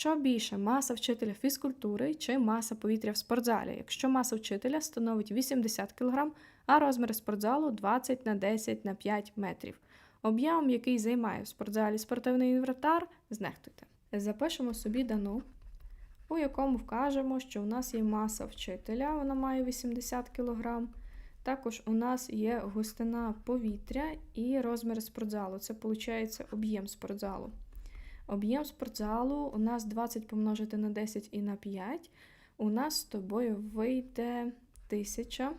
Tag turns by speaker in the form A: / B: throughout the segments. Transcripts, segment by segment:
A: Що більше маса вчителя фізкультури чи маса повітря в спортзалі? Якщо маса вчителя становить 80 кг, а розміри спортзалу 20 на 10 на 5 метрів. Об'єм, який займає в спортзалі спортивний інвентар, знехтуйте. Запишемо собі дану, у якому вкажемо, що у нас є маса вчителя, вона має 80 кг. Також у нас є густина повітря і розміри спортзалу. Це виходить об'єм спортзалу. Об'єм спортзалу у нас 20 помножити на 10 і на 5. У нас з тобою вийде 1000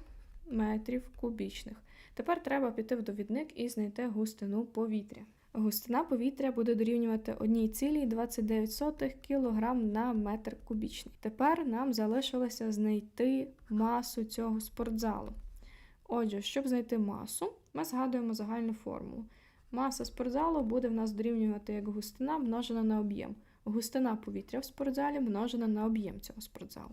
A: метрів кубічних. Тепер треба піти в довідник і знайти густину повітря. Густина повітря буде дорівнювати 1,29 кг на метр кубічний. Тепер нам залишилося знайти масу цього спортзалу. Отже, щоб знайти масу, ми згадуємо загальну формулу. Маса спортзалу буде в нас дорівнювати як густина множена на об'єм. Густина повітря в спортзалі множена на об'єм цього спортзалу.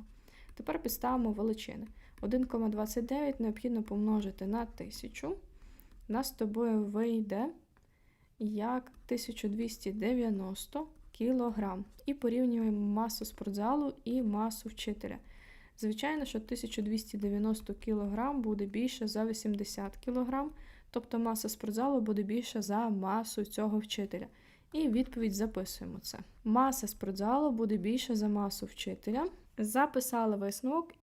A: Тепер підставимо величини. 1,29 необхідно помножити на 1000. У нас з тобою вийде як 1290 кг. І порівнюємо масу спортзалу і масу вчителя. Звичайно, що 1290 кг буде більше за 80 кг, тобто маса спортзалу буде більша за масу цього вчителя. І відповідь записуємо це. Маса спортзалу буде більша за масу вчителя. Записали висновок